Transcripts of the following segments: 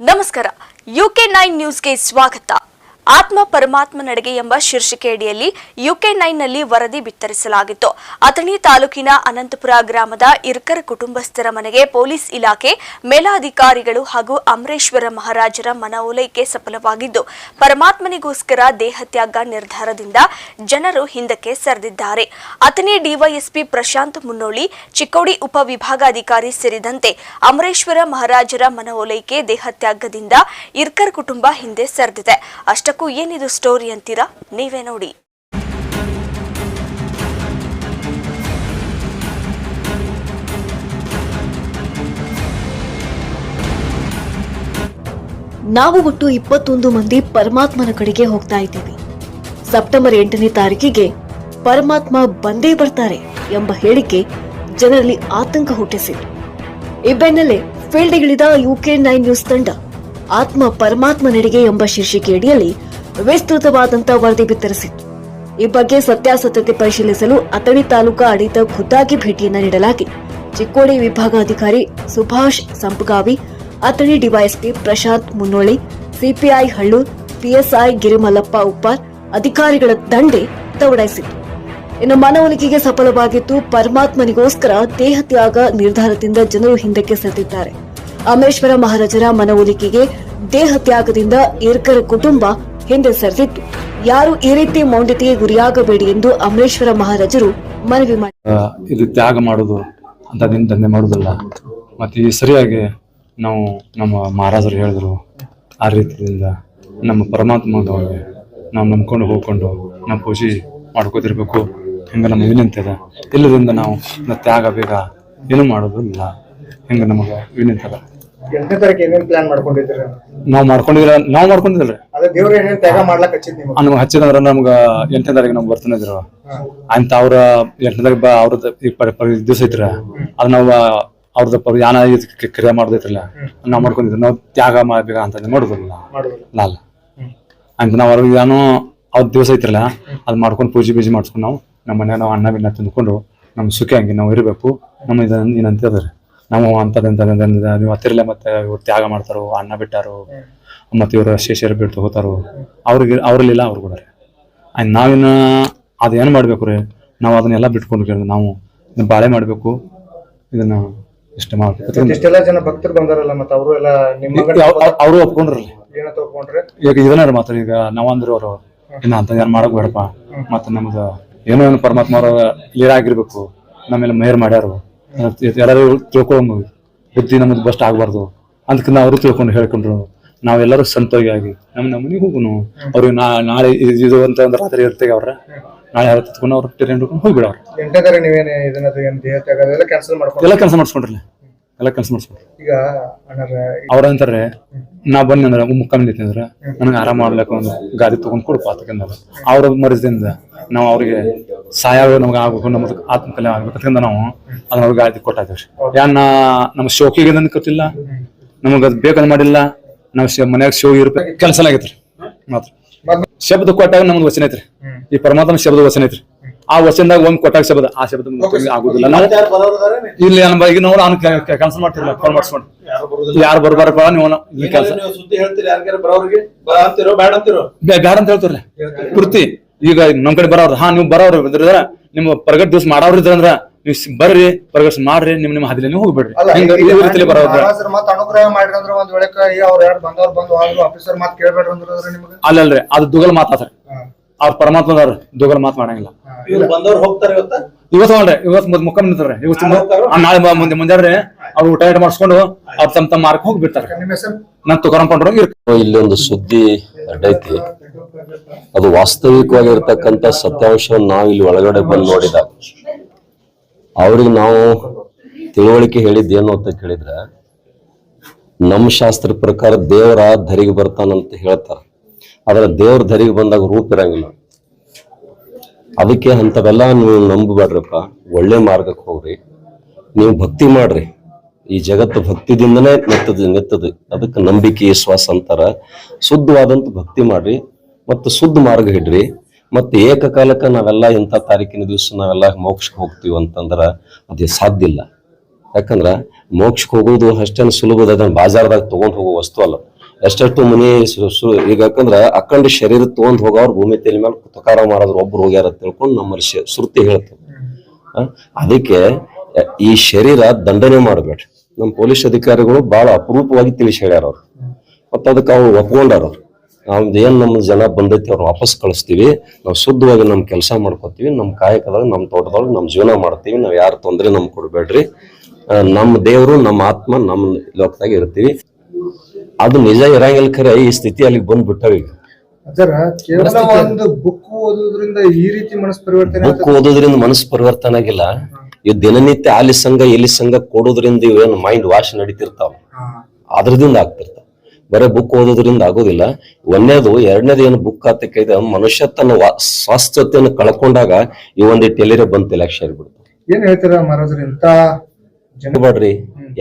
ನಮಸ್ಕಾರ. UK nine ನ್ಯೂಸ್ಗೆ ಸ್ವಾಗತ. ಆತ್ಮ ಪರಮಾತ್ಮ ನಡೆಗೆ ಎಂಬ ಶೀರ್ಷಿಕೆಯಡಿಯಲ್ಲಿ ಯುಕೆ ನೈನ್ನಲ್ಲಿ ವರದಿ ಬಿತ್ತರಿಸಲಾಗಿತ್ತು. ಅಥಣಿ ತಾಲೂಕಿನ ಅನಂತಪುರ ಗ್ರಾಮದ ಇರ್ಕರ್ ಕುಟುಂಬಸ್ಥರ ಮನೆಗೆ ಪೊಲೀಸ್ ಇಲಾಖೆ, ಮೇಲಾಧಿಕಾರಿಗಳು ಹಾಗೂ ಅಮರೇಶ್ವರ ಮಹಾರಾಜರ ಮನವೊಲೈಕೆ ಸಫಲವಾಗಿದ್ದು, ಪರಮಾತ್ಮನಿಗೋಸ್ಕರ ದೇಹತ್ಯಾಗ ನಿರ್ಧಾರದಿಂದ ಜನರು ಹಿಂದಕ್ಕೆ ಸರಿದಿದ್ದಾರೆ. ಅಥಣಿ ಡಿವೈಎಸ್ಪಿ ಪ್ರಶಾಂತ್ ಮುನ್ನೋಳಿ, ಚಿಕ್ಕೋಡಿ ಉಪವಿಭಾಗಾಧಿಕಾರಿ ಸೇರಿದಂತೆ ಅಮರೇಶ್ವರ ಮಹಾರಾಜರ ಮನವೊಲೈಕೆ ದೇಹತ್ಯಾಗದಿಂದ ಇರ್ಕರ್ ಕುಟುಂಬ ಹಿಂದೆ ಸರಿದಿದೆ. ಅಷ್ಟಕ್ಕೂ ಏನಿದು ಸ್ಟೋರಿ ಅಂತೀರಾ? ನೀವೇ ನೋಡಿ. ನಾವು ಒಟ್ಟು ಇಪ್ಪತ್ತೊಂದು ಮಂದಿ ಪರಮಾತ್ಮನ ಕಡೆಗೆ ಹೋಗ್ತಾ ಇದ್ದೀವಿ. ಸೆಪ್ಟೆಂಬರ್ ಎಂಟನೇ ತಾರೀಕಿಗೆ ಪರಮಾತ್ಮ ಬಂದೇ ಬರ್ತಾರೆ ಎಂಬ ಹೇಳಿಕೆ ಜನರಲ್ಲಿ ಆತಂಕ ಹುಟ್ಟಿಸಿತು ಈ ಬೆನ್ನಲ್ಲೇ ಫೀಲ್ಡ್ಗಿಳಿದ ಯುಕೆ ನೈನ್ ನ್ಯೂಸ್ ತಂಡ ಆತ್ಮ ಪರಮಾತ್ಮ ನಡಿಗೆ ಎಂಬ ಶೀರ್ಷಿಕೆಯಡಿಯಲ್ಲಿ ವಿಸ್ತೃತವಾದಂತಹ ವರದಿ ಬಿತ್ತರಿಸಿತ್ತು. ಈ ಬಗ್ಗೆ ಸತ್ಯಾಸತ್ಯತೆ ಪರಿಶೀಲಿಸಲು ಅಥಣಿ ತಾಲೂಕಾ ಆಡಳಿತ ಖುದ್ದಾಗಿ ಭೇಟಿಯನ್ನ ನೀಡಲಾಗಿ, ಚಿಕ್ಕೋಡಿ ವಿಭಾಗಾಧಿಕಾರಿ Subhash Sampagavi, Athani DYSP Prashant Munnoli, CPI Hallur PSI Girimallappa Uppar ಅಧಿಕಾರಿಗಳ ದಂಡೆ ದೌಡಾಯಿಸಿತು ಇನ್ನು ಮನವೊಲಿಕೆಗೆ ಸಫಲವಾಗಿದ್ದು ಪರಮಾತ್ಮನಿಗೋಸ್ಕರ ದೇಹ ತ್ಯಾಗ ನಿರ್ಧಾರದಿಂದ ಜನರು ಹಿಂದಕ್ಕೆ ಸರಿದಿದ್ದಾರೆ ಅಮೇಶ್ವರ ಮಹಾರಾಜರ ಮನವೊಲಿಕೆಗೆ ದೇಹ ತ್ಯಾಗದಿಂದ ಏರ್ಕರ ಕುಟುಂಬ ಹಿಂದೆ ಸರಿದಿತ್ತು. ಯಾರು ಈ ರೀತಿ ಮೌಂಡ್ಯತೆಗೆ ಗುರಿಯಾಗಬೇಡಿ ಎಂದು ಅಮರೇಶ್ವರ ಮಹಾರಾಜರು ಮನವಿ ಮಾಡಿದರು ಇದು ತ್ಯಾಗ ಮಾಡೋದು ಅಂತ ದಂಧೆ ಮಾಡೋದಲ್ಲ. ಮತ್ತೆ ಸರಿಯಾಗಿ ನಾವು ನಮ್ಮ ಮಹಾರಾಜರು ಹೇಳಿದ್ರು ಆ ರೀತಿಯಿಂದ ನಮ್ಮ ಪರಮಾತ್ಮದವ್ರಿಗೆ ನಾವು ನಂಬ್ಕೊಂಡು ಹೋಗ್ಕೊಂಡು ನಾವು ಪೂಜೆ ಮಾಡ್ಕೋತಿರ್ಬೇಕು ಹಿಂಗೆ ನಮ್ಮ ವಿನಂತಿ ಅದ. ಇಲ್ಲದಿಂದ ನಾವು ತ್ಯಾಗ ಬೇಗ ಏನೂ ಮಾಡೋದಿಲ್ಲ. ಹಿಂಗೆ ನಮಗೆ ವಿನಂತಿ ಅದ. ಎಂಟನೇ ತಾರೀಕು ಏನೇನ್ ಪ್ಲಾನ್ ಮಾಡ್ಕೊಂಡಿದ್ದೀರಿ ನಾವು? ಮಾಡ್ಕೊಂಡಿಲ್ಲ ನಾವು ಮಾಡ್ಕೊಂಡಿದ್ರಿ ಅದೇ ದೇವ್ರ ಏನೇನ್ ತ್ಯಾಗ ಮಾಡ್ಲಕ್ ಹಚ್ಚಿದ್ ನಿಮ್ಗೆ ನಮ್ಗೆ ಹಚ್ಚಿದಂದ್ರೆ ನಮ್ಗೆ ಎಂಟನೇ ತಾರೀಕು ನಮ್ಗೆ ಬರ್ತಾನೆ ಇದ್ರು. ಅಂತ ಅವ್ರ ಎಂಟನೇ ತಾರೀಕು ಪ- ದಿವಸ ಐತ್ರ. ಅದ್ ನಾವು ಅವ್ರದ್ದು ಯಾನ ಕ್ರಿಯೆ ಮಾಡೋದೈತ್ರಲ್ಲ ನಾವು ಮಾಡ್ಕೊಂಡಿದ್ರು ನಾವು ತ್ಯಾಗ ಮಾಡ್ಬೇಕ ಅಂತ ಮಾಡೋದಿಲ್ಲ. ಮಾಡುದಿಲ್ಲ. ಲಾಲ್ ಅಂತ ನಾವು ಅವ್ರಿಗೆ ಏನೋ ಅವ್ರ ದಿವಸ ಐತ್ರಲ್ಲ ಅದ್ ಮಾಡ್ಕೊಂಡು ಪೂಜೆ ಪೂಜೆ ಮಾಡ್ಸ್ಕೊಂಡು ನಾವು ನಮ್ಮ ಮನ್ಯಾಗ ನಾವು ಅನ್ನ ಬಿನ್ನ ತಿಂದ್ಕೊಂಡು ನಮ್ಮ ಸುಖಿ ಹಂಗೆ ನಾವು ಇರಬೇಕು. ನಮ್ಮ ಇದನ್ನ ಏನಂತ ಅದ್ರಿ ನಾವು ಅಂತದಂತ ನೀವು ಹತ್ತಿರಲ್ಲ ಮತ್ತೆ ಇವ್ರು ತ್ಯಾಗ ಮಾಡ್ತಾರೋ ಅನ್ನ ಬಿಟ್ಟಾರು ಮತ್ತೆ ಇವರು ಶೇಷರ ಬಿಟ್ಟು ಹೋಗ್ತಾರೋ ಅವ್ರಿಗೆ ಅವ್ರಲ್ಲಿಲ್ಲ ಅವ್ರು ಕೂಡ. ಆಯ್ತು ನಾವಿನ್ನ ಅದೇನು ಮಾಡ್ಬೇಕು ರೀ? ನಾವು ಅದನ್ನೆಲ್ಲ ಬಿಟ್ಕೊಂಡು ಕೇಳಿದ್ರೆ ನಾವು ಬಾಳೆ ಮಾಡಬೇಕು ಇದನ್ನ ಇಷ್ಟ ಮಾಡ್ಬೇಕು. ಇಷ್ಟೆಲ್ಲ ಜನ ಭಕ್ತರು ಬಂದಾರಲ್ಲ ಮತ್ತ ಅವರು ಎಲ್ಲ ನಿಮ್ಮ ಅವರು ಒಪ್ಕೊಂಡ್ರಲ್ಲ ಈಗ ಇದನ್ನ ಮಾತ್ರ ಈಗ ನಾವಂದ್ರೆ ಅವರು ಇನ್ನ ಅಂತ ಏನ್ ಮಾಡಕ್ ಬೇಡಪ್ಪ. ಮತ್ತೆ ನಮ್ದು ಏನೋ ಏನು ಪರಮಾತ್ಮ ಅವ್ರ ಆಗಿರ್ಬೇಕು ನಮ್ಮೆಲ್ಲ ಮೇರ್ ಮಾಡ್ಯಾರು. ಎಲ್ಲರೂ ತಿಳ್ಕೊಂಡು ಬುದ್ಧಿ ನಮ್ದು ಬಸ್ಟ್ ಆಗ್ಬಾರ್ದು ಅದಕ್ಕೆ ನಾವು ಅವರು ತಿಳ್ಕೊಂಡು ಹೇಳ್ಕೊಂಡ್ರು. ನಾವೆಲ್ಲರೂ ಸಂತೋಷವಾಗಿ ನಮ್ಮ ನಮ್ಮನಿಗೆ ಹೋಗುನು. ಅವ್ರಿಗೆ ನಾ ನಾಳೆ ಇದು- ಅಂತ ಒಂದು ರಾತ್ರಿ ಇರ್ತೇವೆ ಅವ್ರ. ನಾಳೆ ಯಾರು ತಿತ್ಕೊಂಡು ಅವ್ರ ಟ್ರೈನ್ ಹಿಡ್ಕೊಂಡು ಹೋಗ್ಬಿಡವ್ರು ಎಲ್ಲ ಕೆಲಸ ಮಾಡಿಸ್ಕೊಂಡ್ರಲ್ಲ. ಎಲ್ಲ ಕೆಲಸ ಮಾಡಿಸ್ಕೊಂಡ್ರಿ. ಈಗ ಅವ್ರ ಅಂತಾರೆ ನಾ ಬನ್ನಿ ಅಂದ್ರೆ ಮುಕ್ಕಮ್ ನಿಂತಿದ್ರೆ ನನಗೆ ಆರಾಮ ಮಾಡ್ಲಿಕ್ಕೆ ಒಂದು ಗಾಡಿ ತಗೊಂಡ್ ಕೊಡ್ಪ ಅದಕ್ಕೆ ಅವ್ರ ಮರದಿಂದ ನಾವು ಅವ್ರಿಗೆ ಸಹಾಯ ನಮ್ಗೆ ಆಗ್ಬೇಕು ನಮ್ದು ಆತ್ಮಕಲೆ ಆಗ್ಬೇಕು. ಅದರಿಂದ ನಾವು ಅದನ್ನ ಅವ್ರಿಗೆ ಗಾಡಿ ಕೊಟ್ಟಾಯ್ತೀವಿ ಯಾನ್ ನಮ್ಮ ಶೋಕಿಗೆ ನನ್ ಗೊತ್ತಿಲ್ಲ ನಮಗ್ ಅದು ಬೇಕಂದ್ ಮಾಡಿಲ್ಲ ನಾವು ಮನ್ಯಾಗ ಶೋ ಇರ್ಬೇಕು. ಕೆಲಸ ಆಗೈತ್ರಿ ಮಾತ್ರ. ಶಬ್ದ ಕೊಟ್ಟಾಗ ನಮ್ದು ವಚನ ಐತ್ರಿ ಈ ಪರಮಾತ್ಮ ಶಬ್ದ ವಚನ ಐತ್ರಿ ಆ ವಚನದಾಗ ಒಂದ್ ಕೊಟ್ಟಾಗ ಶಬ್ದ ಆ ಶಬ್ದ ಆಗುದಿಲ್ಲ. ಇಲ್ಲಿ ನಮ್ಮ ಈಗ ನಾವು ನಾನು ಕೆಲಸ ಮಾಡ್ತಿರಲ್ಲ ಕಾಲ್ ಮಾಡಿಸ್ಕೊಂಡು. ಯಾರು ಬರ್ಬಾರಪ್ಪ ನೀವು ಈ ಕೆಲಸ. ಬೇಡ ಅಂತ ಹೇಳ್ತಾರಲ್ಲ ಪೂರ್ತಿ ಈಗ ನಮ್ ಕಡೆ ಬರೋರು ಹಾ ನೀವು ಬರೋರು ಇದ್ರ ನಿಮ್ಮ ಪ್ರಗಟ್ ದಿವಸ ಮಾಡೋರು ಇದ್ರಂದ್ರ ನೀವು ಬರ್ರಿ ಪ್ರಗಟ್ ಮಾಡ್ರಿ ನಿಮ್ ನಿಮ್ಮ ಹದಿಲೇನೆ ನೀವು ಹೋಗ್ಬೇಡ್ರಿ. ಅನುಗ್ರಹ ಮಾಡ್ರಿ ಅಂದ್ರೆ ಒಂದ್ ವೇಳೆ ಅವ್ರ ಯಾರು ಬಂದವ್ರು ಬಂದು ಆದ್ರು ಆಫೀಸರ್ ಮಾತ್ ಕೇಳ್ಬೇಡ್ರಿ ಅಂದ್ರೆ ನಿಮ್ಗೆ? ಅಲ್ಲಲ್ರಿ ಅದು ದುಗಲ್ ಮಾತಾಡ್ರಿ. ಅವ್ರ ಪರಮಾತ್ಮದವ್ರ ದುಗಲ್ ಮಾತ್ ಮಾಡಂಗಿಲ್ಲ. ಬಂದವ್ರು ಹೋಗ್ತಾರೆ ಇವತ್ತ? ಇವತ್ತು ನೋಡ್ರಿ ಇವತ್ತು ಮುದ್ ಮುಖಮ್ ನಿಂತಾರೆ ಇವತ್ತು ನಾಳೆ ಮುಂದೆ ಮುಂಜಾನೆ ಅವ್ರು ಊಟ ಮಾಡಿಸ್ಕೊಂಡು ಅವ್ರು ತಮ್ಮ ತಮ್ಮ ಮಾರ್ಕ್ ಹೋಗ್ಬಿಡ್ತಾರೆ. ನಾನ್ ತುಕಾರಾಮ್ ಪಂಡ್ರು ಇಲ್ಲೊಂದು ಇಲ್ಲಿ ಅಡ್ಡೈತಿ ಅದು ವಾಸ್ತವಿಕವಾಗಿರ್ತಕ್ಕಂಥ ಸತ್ಯಾಂಶ ನಾವು ಇಲ್ಲಿ ಒಳಗಡೆ ಬಂದು ನೋಡಿದಾಗ ಅವ್ರಿಗೆ ನಾವು ತಿಳುವಳಿಕೆ ಹೇಳಿದ್ದೇನು ಅಂತ ಕೇಳಿದ್ರೆ, ನಮ್ಮ ಶಾಸ್ತ್ರ ಪ್ರಕಾರ ದೇವರ ಧರಿಗೆ ಬರ್ತಾನಂತ ಹೇಳ್ತಾರ. ಆದ್ರೆ ದೇವ್ರ ಧರಿಗೆ ಬಂದಾಗ ರೂಪ ಇರಂಗಿಲ್ಲ. ಅದಕ್ಕೆ ಅಂಥವೆಲ್ಲ ನೀವು ನಂಬಬೇಡ್ರಪ್ಪ. ಒಳ್ಳೆ ಮಾರ್ಗಕ್ಕೆ ಹೋಗ್ರಿ. ನೀವು ಭಕ್ತಿ ಮಾಡ್ರಿ. ಈ ಜಗತ್ತು ಭಕ್ತಿದಿಂದನೇ ನೆತ್ತದ ನೆತ್ತದ. ಅದಕ್ಕೆ ನಂಬಿಕೆ, ವಿಶ್ವಾಸ ಅಂತಾರ. ಶುದ್ಧವಾದಂತ ಭಕ್ತಿ ಮಾಡ್ರಿ. ಮತ್ತು ಶುದ್ಧ ಮಾರ್ಗ ಹಿಡ್ರಿ ಮತ್ತೆ ಏಕಕಾಲಕ್ಕೆ ನಾವೆಲ್ಲ ಇಂಥ ತಾರೀಕಿನ ದಿವಸ ನಾವೆಲ್ಲ ಮೋಕ್ಷಕ್ಕೆ ಹೋಗ್ತೀವಿ ಅಂತಂದ್ರೆ ಅದು ಸಾಧ್ಯ ಇಲ್ಲ. ಯಾಕಂದ್ರೆ ಮೋಕ್ಷಕ್ಕೆ ಹೋಗೋದು ಅಷ್ಟೇನು ಸುಲಭದ, ಅದನ್ನ ಬಾಜಾರ್ದಾಗ ತೊಗೊಂಡು ಹೋಗೋ ವಸ್ತು ಅಲ್ಲ. ಎಷ್ಟೆಷ್ಟು ಮನೆ ಈಗ ಯಾಕಂದ್ರೆ ಅಖಂಡ ಶರೀರ ತಗೊಂಡ್ ಹೋಗೋರು ಭೂಮಿ ತಲೆ ಮೇಲೆ ತುಕಾರ ಮಾಡೋದ್ರ ಒಬ್ರು ಹೋಗ್ಯಾರ ತಿಳ್ಕೊಂಡು ನಮ್ಮ ಶ- ಶ್ರುತಿ ಹೇಳ್ತದೆ. ಅದಕ್ಕೆ ಈ ಶರೀರ ದಂಡನೆ ಮಾಡಬೇಡ್ರಿ. ನಮ್ಮ ಪೊಲೀಸ್ ಅಧಿಕಾರಿಗಳು ಬಹಳ ಅಪರೂಪವಾಗಿ ತಿಳಿಸಿ ಹೇಳ್ಯಾರ ಅವ್ರು. ಮತ್ತ ಅದಕ್ಕೆ ಅವ್ರು ಒಪ್ಕೊಂಡಾರ ನಮ್ದು ಏನು ನಮ್ಮ ಜನ ಬಂದೈತಿ ಅವ್ರು ವಾಪಸ್ ಕಳಿಸ್ತೀವಿ ನಾವು ಶುದ್ಧವಾಗಿ ನಮ್ ಕೆಲಸ ಮಾಡ್ಕೋತೀವಿ ನಮ್ಮ ಕಾಯಕದಾಗ ನಮ್ಮ ತೋಟದೊಳಗೆ ನಮ್ ಜೀವನ ಮಾಡ್ತೀವಿ ನಾವ್ ಯಾರು ತೊಂದ್ರೆ ನಮ್ಗೆ ಕೊಡ್ಬೇಡ್ರಿ. ನಮ್ಮ ದೇವರು ನಮ್ಮ ಆತ್ಮ ನಮ್ಮ ಲೋಕದಾಗ ಇರ್ತೀವಿ. ಅದು ನಿಜ ಇರಂಗಿಲ್ಲ ಖರೆ ಈ ಸ್ಥಿತಿ ಅಲ್ಲಿಗೆ ಬಂದ್ಬಿಟ್ಟವ ಈಗ. ಕೇವಲ ಒಂದು ಬುಕ್ ಓದೋದ್ರಿಂದ ಈ ರೀತಿ ಮನಸ್ ಪರಿವರ್ತನೆ ಬುಕ್ ಓದೋದ್ರಿಂದ ಮನಸ್ಸು ಪರಿವರ್ತನೆ ಆಗಿಲ್ಲ. ಇವ್ ದಿನನಿತ್ಯ ಅಲ್ಲಿ ಸಂಘ ಎಲ್ಲಿ ಸಂಘ ಕೊಡೋದ್ರಿಂದ ಇವೇನು ಮೈಂಡ್ ವಾಶ್ ನಡೀತಿರ್ತಾವ. ಅದ್ರದಿಂದ ಆಗ್ತಿರ್ತಾವ. ಬರೀ ಬುಕ್ ಓದೋದ್ರಿಂದ ಆಗೋದಿಲ್ಲ. ಒಂದೇದು ಎರಡನೇದು ಏನು ಬುಕ್ ಆತಕ್ಕೆ ಮನುಷ್ಯ ತನ್ನ ಸ್ವಾಸ್ಥ್ಯತೆಯನ್ನು ಕಳ್ಕೊಂಡಾಗ ಈ ಒಂದು ಟೆಲಿರೆ ಬಂತು ಲಕ್ಷ್ಯ ಬಿಡ್ತು ಏನ್ ಹೇಳ್ತೀರಾ ಮಹಾರಾಜ್ರ ಇಂತ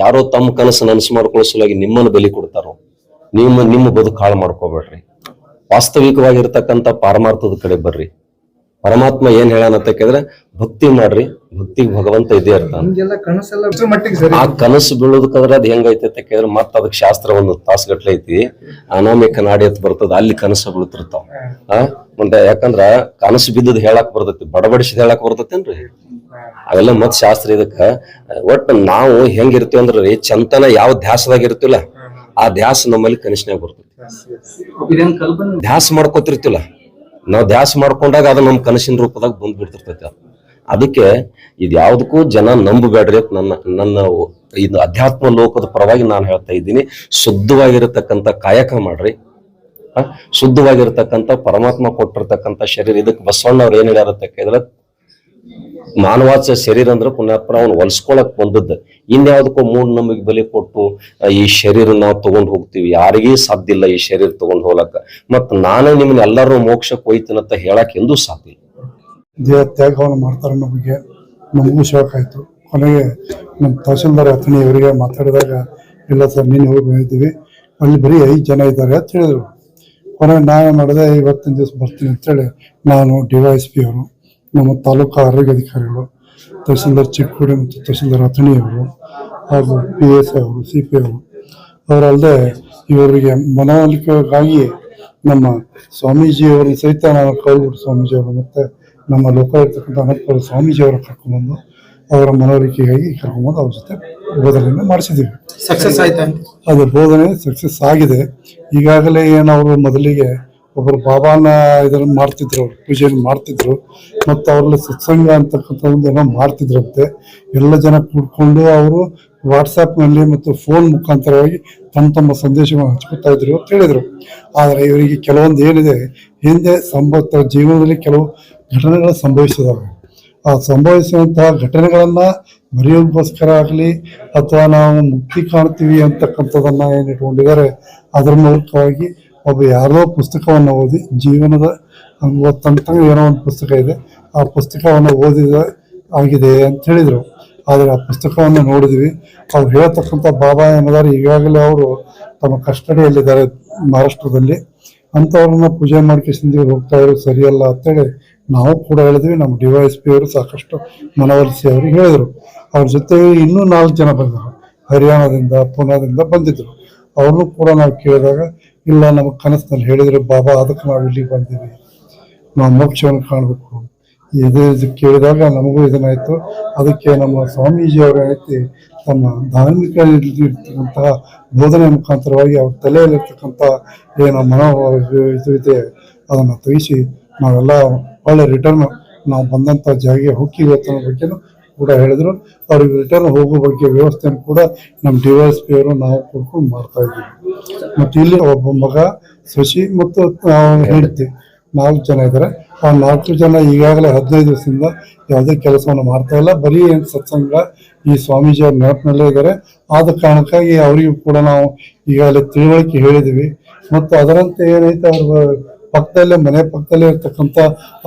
ಯಾರೋ ತಮ್ಮ ಕನಸು ನನಸು ಮಾಡ್ಕೊಳ್ಳೋ ಸಲುವಾಗಿ ನಿಮ್ಮನ್ನು ಬಲಿ ಕೊಡ್ತಾರೋ ನಿಮ್ಮ ನಿಮ್ಮ ಬದುಕು ಹಾಳು ಮಾಡ್ಕೋಬೇಡ್ರಿ. ವಾಸ್ತವಿಕವಾಗಿರ್ತಕ್ಕಂಥ ಪಾರಮಾರ್ಥದ ಕಡೆ ಬರ್ರಿ. ಪರಮಾತ್ಮ ಏನ್ ಹೇಳಾನಂತ ಕೇಳಿದ್ರೆ ಭಕ್ತಿ ಮಾಡ್ರಿ ಭಕ್ತಿಗೆ ಭಗವಂತ ಇದೇ ಅರ್ಥ. ಆ ಕನಸು ಬೀಳೋದಕ್ಕಾದ್ರೆ ಅದ್ ಹೆಂಗೈತೆ ಅಂತ ಕೇಳಿದ್ರೆ ಮತ್ತ ಅದಕ್ಕೆ ಶಾಸ್ತ್ರ ಒಂದು ತಾಸುಗಟ್ಲೆ ಐತಿ. ಅನಾಮಿಕ ನಾಡಿ ಅಂತ ಬರ್ತದ ಅಲ್ಲಿ ಕನಸು ಬೀಳ್ತಿರ್ತಾವ. ಆ? ಮುಂದೆ ಯಾಕಂದ್ರ ಕನಸು ಬಿದ್ದದ್ ಹೇಳಕ್ ಬರ್ತೈತಿ ಬಡಬಡಿಸಿದ ಹೇಳಕ್ ಬರ್ತೈತೇನ್ರಿ? ಅವೆಲ್ಲ ಮತ್ ಶಾಸ್ತ್ರ ಇದಕ್ಕ. ಒಟ್ ನಾವು ಹೆಂಗಿರ್ತೀವಿ ಅಂದ್ರಿ ರೀ ಚಂತನ ಯಾವ ಧ್ಯಾಸದಾಗ ಇರ್ತಿಲ್ಲ ಆ ಧ್ಯಾಸ ನಮ್ಮಲ್ಲಿ ಕನಸಿನಾಗ ಬರ್ತೈತಿ. ಧ್ಯಾಸ ಮಾಡ್ಕೋತಿರ್ತಿಲ್ಲ. ನಾವು ದ್ಯಾಸ ಮಾಡ್ಕೊಂಡಾಗ ಅದು ನಮ್ಮ ಕನಸಿನ ರೂಪದಾಗ ಬಂದ್ ಬಿಡ್ತಿರ್ತೈತೆ ಅದಕ್ಕೆ ಇದು ಯಾವ್ದಕ್ಕೂ ಜನ ನಂಬಬೇಡ್ರಿ ಅಂತ ನನ್ನ ನನ್ನ ಇದು ಅಧ್ಯಾತ್ಮ ಲೋಕದ ಪರವಾಗಿ ನಾನು ಹೇಳ್ತಾ ಇದ್ದೀನಿ. ಶುದ್ಧವಾಗಿರತಕ್ಕಂಥ ಕಾಯಕ ಮಾಡ್ರಿ. ಶುದ್ಧವಾಗಿರ್ತಕ್ಕಂಥ ಪರಮಾತ್ಮ ಕೊಟ್ಟಿರ್ತಕ್ಕಂಥ ಶರೀರ. ಇದಕ್ಕೆ ಬಸವಣ್ಣ ಅವ್ರು ಏನ್ ಕೇಳಿದ್ರೆ ಮಾನವಾಚ ಶರೀರ ಅಂದ್ರೆ ಪುಣ್ಯಾತ್ಮ ಅವ್ನು ಹೊಲ್ಸ್ಕೊಳಕ್ ಬಂದದ್ದು. ಇನ್ಯಾವುದಕ್ಕೂ ಮೂಡ್ ನಮಗೆ ಬಲಿ ಕೊಟ್ಟು ಈ ಶರೀರ ನಾವು ತಗೊಂಡ್ ಹೋಗ್ತೀವಿ. ಯಾರಿಗೂ ಸಾಧ್ಯ ಇಲ್ಲ ಈ ಶರೀರ ತಗೊಂಡ್ ಹೋಗ್ಲಕ್ಕ ಮತ್ ನಾನೇ ನಿಮ್ನ ಎಲ್ಲರೂ ಮೋಕ್ಷಕ್ಕೆ ಹೋಯ್ತೀನಂತ ಹೇಳಕ್ ಎಂದೂ ಸಾಧ್ಯ ಇಲ್ಲ. ದೇಹ ತ್ಯಾಗವನ್ನು ಮಾಡ್ತಾರೆ ನಮಗೆ. ನಮಗೂ ಶಾಕ್ ಆಯ್ತು. ಕೊನೆಗೆ ನಮ್ಮ ತಹಸೀಲ್ದಾರ್ ಅಥಣಿ ಅವರಿಗೆ ಮಾತಾಡಿದಾಗ, ಇಲ್ಲ ಸರ್, ನೀನು ಹೋಗಿ ಅಲ್ಲಿ ಬರೀ ಐದು ಜನ ಇದ್ದಾರೆ ಅಂತ ಹೇಳಿದ್ರು. ಕೊನೆಗೆ ನಾನು ಮಾಡಿದೆ, ಇವತ್ತಿನ ದಿವಸ ಬರ್ತೀನಿ ಅಂತೇಳಿ ನಾನು ಡಿ ವೈ ಅವರು ನಮ್ಮ ತಾಲೂಕು ಆರೋಗ್ಯ ಅಧಿಕಾರಿಗಳು ತಹಶೀಲ್ದಾರ್ ಚಿಕ್ಕೋಡಿ ಮತ್ತು ತಹಶೀಲ್ದಾರ್ ಅಥಣಿ ಅವರು ಹಾಗೂ ಪಿ ಎಸ್ ಐ ಅವರು ಸಿ ಪಿ ಅವರು ಅವರಲ್ಲದೆ ಇವರಿಗೆ ಮನವೊಲಿಕೆಗಾಗಿ ನಮ್ಮ ಸ್ವಾಮೀಜಿಯವರನ್ನು ಸಹಿತ ನಾನು ಸ್ವಾಮೀಜಿ ಸ್ವಾಮೀಜಿಯವರು ಮತ್ತು ನಮ್ಮ ಲೋಕ ಅನಂತರ ಅನಂತಪುರ ಸ್ವಾಮೀಜಿಯವರ ಕರ್ಕೊಂಡ್ಬಂದು ಅವರ ಮನವರಿಕೆಗಾಗಿ ಕರ್ಕೊಂಡ್ಬಂದು ಅವ್ರ ಜೊತೆ ಬೋಧನೆಯನ್ನು ಮಾಡಿಸಿದ್ದೀವಿ. ಸಕ್ಸಸ್ ಆಯ್ತಾ? ಅದು ಬೋಧನೆ ಸಕ್ಸಸ್ ಆಗಿದೆ. ಈಗಾಗಲೇ ಏನವರು ಮೊದಲಿಗೆ ಒಬ್ಬರು ಬಾಬಾನ ಇದನ್ನು ಮಾಡ್ತಿದ್ರು ಪೂಜೆಯನ್ನು ಮಾಡ್ತಿದ್ರು, ಮತ್ತು ಅವ್ರಲ್ಲಿ ಸತ್ಸಂಗ ಅಂತಕ್ಕಂಥ ಒಂದು ಏನೋ ಮಾಡ್ತಿದ್ರಂತೆ. ಎಲ್ಲ ಜನ ಕೂಡ್ಕೊಂಡು ಅವರು ವಾಟ್ಸಪ್ನಲ್ಲಿ ಮತ್ತು ಫೋನ್ ಮುಖಾಂತರವಾಗಿ ತಮ್ಮ ತಮ್ಮ ಸಂದೇಶವನ್ನು ಹಂಚ್ಕೊತಾ ಇದ್ರು ಅಂತ ಹೇಳಿದರು. ಆದರೆ ಇವರಿಗೆ ಕೆಲವೊಂದು ಏನಿದೆ, ಹಿಂದೆ ಸಂಭವ ಜೀವನದಲ್ಲಿ ಕೆಲವು ಘಟನೆಗಳು ಸಂಭವಿಸಿದಾವೆ. ಆ ಸಂಭವಿಸುವಂತಹ ಘಟನೆಗಳನ್ನು ಬರೆಯೋದಕ್ಕೋಸ್ಕರ ಆಗಲಿ ಅಥವಾ ನಾವು ಮುಕ್ತಿ ಕಾಣ್ತೀವಿ ಅಂತಕ್ಕಂಥದ್ದನ್ನು ಏನು ಇಟ್ಕೊಂಡಿದ್ದಾರೆ, ಅದರ ಮೂಲಕವಾಗಿ ಒಬ್ಬ ಯಾರದೋ ಪುಸ್ತಕವನ್ನು ಓದಿ ಜೀವನದ ಇವತ್ತಂತ ಏನೋ ಒಂದು ಪುಸ್ತಕ ಇದೆ, ಆ ಪುಸ್ತಕವನ್ನು ಓದಿದ ಆಗಿದೆ ಅಂತ ಹೇಳಿದರು. ಆದರೆ ಆ ಪುಸ್ತಕವನ್ನು ನೋಡಿದ್ವಿ. ಅವ್ರು ಹೇಳ್ತಕ್ಕಂಥ ಬಾಬಾ ಏನಿದ್ದಾರೆ ಈಗಾಗಲೇ ಅವರು ತಮ್ಮ ಕಸ್ಟಡಿಯಲ್ಲಿದ್ದಾರೆ ಮಹಾರಾಷ್ಟ್ರದಲ್ಲಿ. ಅಂಥವ್ರನ್ನ ಪೂಜೆ ಮಾಡ್ಕೊಂಡು ಹೋಗ್ತಾ ಇರೋದು ಸರಿಯಲ್ಲ ಅಂತೇಳಿ ನಾವು ಕೂಡ ಹೇಳಿದ್ವಿ. ನಮ್ಮ ಡಿ ವೈ ಎಸ್ ಪಿ ಅವರು ಸಾಕಷ್ಟು ಮನವೊಲಿಸಿ ಅವರು ಹೇಳಿದರು. ಅವ್ರ ಜೊತೆ ಇನ್ನೂ ನಾಲ್ಕು ಜನ ಬಂದರು. ಹರಿಯಾಣದಿಂದ ಪುನಾದಿಂದ ಬಂದಿದ್ರು. ಅವ್ರನ್ನೂ ಕೂಡ ನಾವು ಕೇಳಿದಾಗ, ಇಲ್ಲ ನಮಗೆ ಕನಸಿನಲ್ಲಿ ಹೇಳಿದ್ರು, ಬಾಬಾ, ಅದಕ್ಕೆ ನಾವು ಇಲ್ಲಿಗೆ ಬಂದೀವಿ. ನಾವು ಮೋಕ್ಷವನ್ನು ಕಾಣಬೇಕು. ಇದು ಇದು ಕೇಳಿದಾಗ ನಮಗೂ ಇದನ್ನಾಯ್ತು. ಅದಕ್ಕೆ ನಮ್ಮ ಸ್ವಾಮೀಜಿ ಅವರು ಏನೈತಿ ತಮ್ಮ ಧಾರ್ಮಿಕ ಇರ್ತಕ್ಕಂತಹ ಬೋಧನೆ ಮುಖಾಂತರವಾಗಿ ಅವ್ರ ತಲೆಯಲ್ಲಿರ್ತಕ್ಕಂಥ ಏನು ಮನೋ ಇದು ಇದೆ ಅದನ್ನು ತೆಗಿಸಿ ನಾವೆಲ್ಲ ಒಳ್ಳೆ ರಿಟರ್ನ್ ನಾವು ಬಂದಂಥ ಜಾಗಿಗೆ ಹೋಗ್ತೀವಿ ಅನ್ನೋ ಬಗ್ಗೆನೂ ಕೂಡ ಹೇಳಿದ್ರು. ಅವ್ರಿಗೆ ರಿಟರ್ನ್ ಹೋಗೋ ಬಗ್ಗೆ ವ್ಯವಸ್ಥೆಯನ್ನು ಕೂಡ ನಮ್ಮ ಡಿ ವೈ ಎಸ್ ಪಿ ಅವರು ನಾವು ಕೂತ್ಕೊಂಡು ಮಾಡ್ತಾ ಇದ್ದೀವಿ. ಮತ್ತು ಇಲ್ಲಿ ಒಬ್ಬ ಮಗ ಶಶಿ ಮತ್ತು ಹೆಂಡತಿ ನಾಲ್ಕು ಜನ ಇದ್ದಾರೆ. ಆ ನಾಲ್ಕು ಜನ ಈಗಾಗಲೇ ಹದಿನೈದು ದಿವಸದಿಂದ ಯಾವುದೇ ಕೆಲಸವನ್ನು ಮಾಡ್ತಾ ಇಲ್ಲ. ಬರೀ ಏನು ಸತ್ಸಂಗ ಈ ಸ್ವಾಮೀಜಿ ಅವ್ರ ನೆನಪಿನಲ್ಲೇ ಇದ್ದಾರೆ. ಆದ ಕಾರಣಕ್ಕಾಗಿ ಅವರಿಗೂ ಕೂಡ ನಾವು ಈಗಾಗಲೇ ತಿಳುವಳಿಕೆ ಹೇಳಿದ್ವಿ ಮತ್ತು ಅದರಂತೆ ಏನೈತೆ ಅವ್ರ ಪಕ್ಕದಲ್ಲೇ, ಮನೆ ಪಕ್ಕದಲ್ಲೇ ಇರ್ತಕ್ಕಂಥ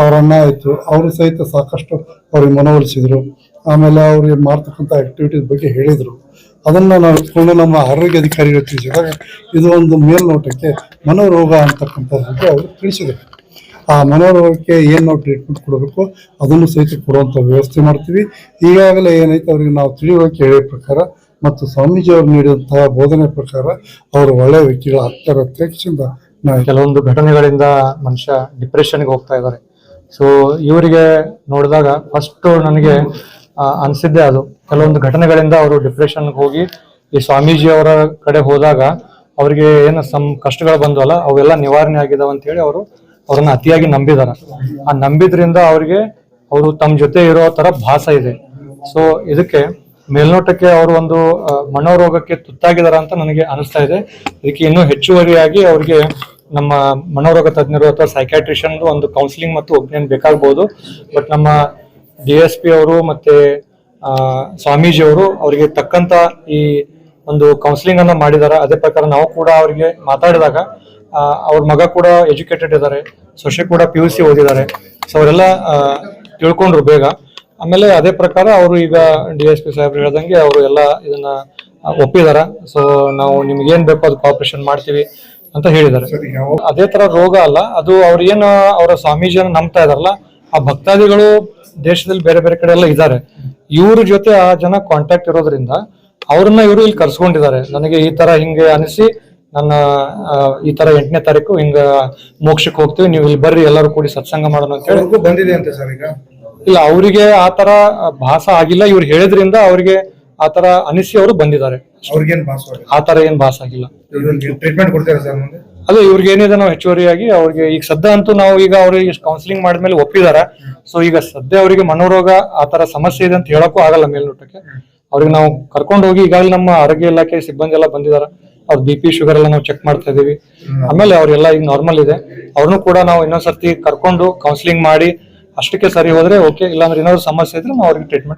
ಅವರನ್ನ ಆಯಿತು ಅವರು ಸಹಿತ ಸಾಕಷ್ಟು ಅವ್ರಿಗೆ ಮನವೊಲಿಸಿದ್ರು. ಆಮೇಲೆ ಅವ್ರಿಗೆ ಮಾಡ್ತಕ್ಕಂಥ ಆಕ್ಟಿವಿಟೀಸ್ ಬಗ್ಗೆ ಹೇಳಿದರು. ಅದನ್ನ ನಾವು ಇಟ್ಕೊಂಡು ನಮ್ಮ ಆರೋಗ್ಯ ಅಧಿಕಾರಿಗಳು ತಿಳಿಸಿದಾಗ ಇದು ಒಂದು ಮೇಲ್ನೋಟಕ್ಕೆ ಮನೋರೋಗ ಅಂತಕ್ಕಂಥದ್ದು ಅವರು ತಿಳಿಸಿದರು ಆ ಮನೋರೋಗಕ್ಕೆ ಏನು ನಾವು ಟ್ರೀಟ್ಮೆಂಟ್ ಕೊಡಬೇಕು, ಅದನ್ನು ಸಹಿತ ಕೊಡುವಂಥ ವ್ಯವಸ್ಥೆ ಮಾಡ್ತೀವಿ. ಈಗಾಗಲೇ ಏನೈತೆ ಅವರಿಗೆ ನಾವು ತಿಳಿಯೋಕೆ ಹೇಳಿದ ಪ್ರಕಾರ ಮತ್ತು ಸ್ವಾಮೀಜಿ ಅವರು ನೀಡಿದಂತಹ ಬೋಧನೆ ಪ್ರಕಾರ ಅವರು ಒಳ್ಳೆಯ ವ್ಯಕ್ತಿಗಳು ಆಗ್ತಾರೆ ಅಂತ ಹೇಳಕ್ಕಿಂತ ಕೆಲವೊಂದು ಘಟನೆಗಳಿಂದ ಮನುಷ್ಯ ಡಿಪ್ರೆಷನ್ಗೆ ಹೋಗ್ತಾ ಇದ್ದಾರೆ. ಸೊ ಇವರಿಗೆ ನೋಡಿದಾಗ ಫಸ್ಟ್ ನನಗೆ ಅನ್ಸಿದ್ದೆ ಅದು. ಕೆಲವೊಂದು ಘಟನೆಗಳಿಂದ ಅವರು ಡಿಪ್ರೆಷನ್ ಹೋಗಿ ಈ ಸ್ವಾಮೀಜಿ ಅವರ ಕಡೆ ಹೋದಾಗ ಅವರಿಗೆ ಏನು ಸಂ ಕಷ್ಟಗಳು ಬಂದವಲ್ಲ, ಅವೆಲ್ಲ ನಿವಾರಣೆ ಆಗಿದಾವ ಅಂತ ಹೇಳಿ ಅವರು ಅವ್ರನ್ನ ಅತಿಯಾಗಿ ನಂಬಿದಾರ. ಆ ನಂಬಿದ್ರಿಂದ ಅವರಿಗೆ ಅವರು ತಮ್ಮ ಜೊತೆ ಇರೋ ತರ ಭಾಸ ಇದೆ. ಸೊ ಇದಕ್ಕೆ ಮೇಲ್ನೋಟಕ್ಕೆ ಅವರು ಒಂದು ಮನೋರೋಗಕ್ಕೆ ತುತ್ತಾಗಿದಾರ ಅಂತ ನನಗೆ ಅನಿಸ್ತಾ ಇದೆ. ಇದಕ್ಕೆ ಇನ್ನೂ ಹೆಚ್ಚುವರಿಯಾಗಿ ಅವರಿಗೆ ನಮ್ಮ ಮನೋರೋಗ ತಜ್ಞರು ಅಥವಾ ಸೈಕ್ಯಾಟ್ರಿಷನ್ ಒಂದು ಕೌನ್ಸಿಲಿಂಗ್ ಮತ್ತು ಒಪಿನಿಯನ್ ಬೇಕಾಗ್ಬೋದು. ಬಟ್ ನಮ್ಮ ಡಿ ಎಸ್ ಪಿ ಅವರು ಮತ್ತೆ ಆ, ಸ್ವಾಮೀಜಿ ಅವರು ಅವರಿಗೆ ತಕ್ಕಂತ ಈ ಒಂದು ಕೌನ್ಸಿಲಿಂಗ್ ಅನ್ನ ಮಾಡಿದ್ದಾರೆ. ಅದೇ ಪ್ರಕಾರ ನಾವು ಕೂಡ ಅವರಿಗೆ ಮಾತಾಡಿದಾಗ ಅವ್ರ ಮಗ ಕೂಡ ಎಜುಕೇಟೆಡ್ ಇದ್ದಾರೆ. ಸೊಸೆ ಕೂಡ ಪಿ ಯು ಸಿ ಓದಿದ್ದಾರೆ. ಸೊ ಅವರೆಲ್ಲ ತಿಳ್ಕೊಂಡ್ರು ಬೇಗ. ಆಮೇಲೆ ಅದೇ ಪ್ರಕಾರ ಅವರು ಈಗ ಡಿ ಎಸ್ ಪಿ ಸಾಹೇಬ್ರು ಹೇಳ್ದಂಗೆ ಅವರು ಎಲ್ಲ ಇದನ್ನ ಒಪ್ಪಿದಾರ ಸೊ ನಾವು ನಿಮ್ಗೆ ಏನ್ ಬೇಕೋ ಅದು ಕಾಪರೇಷನ್ ಮಾಡ್ತೀವಿ ಅಂತ ಹೇಳಿದ್ದಾರೆ. ಅದೇ ತರ ರೋಗ ಅಲ್ಲ ಅದು ಅವ್ರ ಏನು ಅವರ ಸ್ವಾಮೀಜಿಯನ್ನು ನಂಬ್ತಾ ಇದಾರಲ್ಲ ಆ ಭಕ್ತಾದಿಗಳು ದೇಶದಲ್ಲಿ ಬೇರೆ ಬೇರೆ ಕಡೆ ಎಲ್ಲ ಇದ್ದಾರೆ. ಇವ್ರ ಜೊತೆ ಆ ಜನ ಕಾಂಟ್ಯಾಕ್ಟ್ ಇರೋದ್ರಿಂದ ಅವ್ರನ್ನ ಇವರು ಇಲ್ಲಿ ಕರ್ಸ್ಕೊಂಡಿದ್ದಾರೆ. ನನಗೆ ಈ ತರ ಹಿಂಗೆ ಅನಿಸಿ ನನ್ನ ಈ ತರ ಎಂಟನೇ ತಾರೀಕು ಹಿಂಗ ಮೋಕ್ಷಕ್ಕೆ ಹೋಗ್ತೀವಿ ನೀವು ಇಲ್ಲಿ ಬರ್ರಿ ಎಲ್ಲರೂ ಕೂಡಿ ಸತ್ಸಂಗ ಮಾಡೋಣ ಅಂತ ಹೇಳಿ. ಬಂದಿದೆ ಅಂತ ಸರ್ ಈಗ? ಇಲ್ಲ ಅವರಿಗೆ ಆ ತರ ಭಾಸ ಆಗಿಲ್ಲ. ಇವ್ರು ಹೇಳಿದ್ರಿಂದ ಅವರಿಗೆ ಆ ತರ ಅನಿಸಿ ಅವರು ಬಂದಿದ್ದಾರೆ ಅವ್ರಿಗೇನ್ ಆ ತರ ಏನ್ ಭಾಸ ಆಗಿಲ್ಲ. ಟ್ರೀಟ್ಮೆಂಟ್ ಕೊಡ್ತೀರಾ ಸರ್ ಮುಂದೆ? ಅದೇ ಇವ್ರಿಗೆ ಏನಿದೆ ನಾವು ಹೆಚ್ಚುವರಿಯಾಗಿ ಅವ್ರಿಗೆ ಈಗ ಸದ್ಯ ಅಂತೂ ನಾವು ಈಗ ಅವ್ರಿಗೆ ಕೌನ್ಸಿಲಿಂಗ್ ಮಾಡಿದ್ಮೇಲೆ ಒಪ್ಪಿದಾರ ಸೊ ಈಗ ಸದ್ಯ ಅವರಿಗೆ ಮನೋರೋಗ ಆ ತರ ಸಮಸ್ಯೆ ಇದೆ ಅಂತ ಹೇಳಕ್ಕೂ ಆಗಲ್ಲ ಮೇಲ್ನೋಟಕ್ಕೆ. ಅವ್ರಿಗೆ ನಾವು ಕರ್ಕೊಂಡು ಹೋಗಿ ಈಗಾಗಲೇ ನಮ್ಮ ಆರೋಗ್ಯ ಇಲಾಖೆ ಸಿಬ್ಬಂದಿ ಎಲ್ಲ ಬಂದಿದಾರ ಅವ್ರ ಬಿ ಪಿ ಶುಗರ್ ಎಲ್ಲ ನಾವು ಚೆಕ್ ಮಾಡ್ತಾ ಇದೀವಿ ಆಮೇಲೆ ಅವ್ರೆಲ್ಲ ಈಗ ನಾರ್ಮಲ್ ಇದೆ. ಅವ್ರನ್ನೂ ಕೂಡ ನಾವು ಇನ್ನೊಂದ್ಸರ್ತಿ ಕರ್ಕೊಂಡು ಕೌನ್ಸಿಲಿಂಗ್ ಮಾಡಿ ಅಷ್ಟಕ್ಕೆ ಸರಿ ಹೋದ್ರೆ ಓಕೆ ಇಲ್ಲಾಂದ್ರೆ ಏನಾದ್ರು ಸಮಸ್ಯೆ ಇದ್ರೆ ನಾವು ಅವ್ರಿಗೆ ಟ್ರೀಟ್ಮೆಂಟ್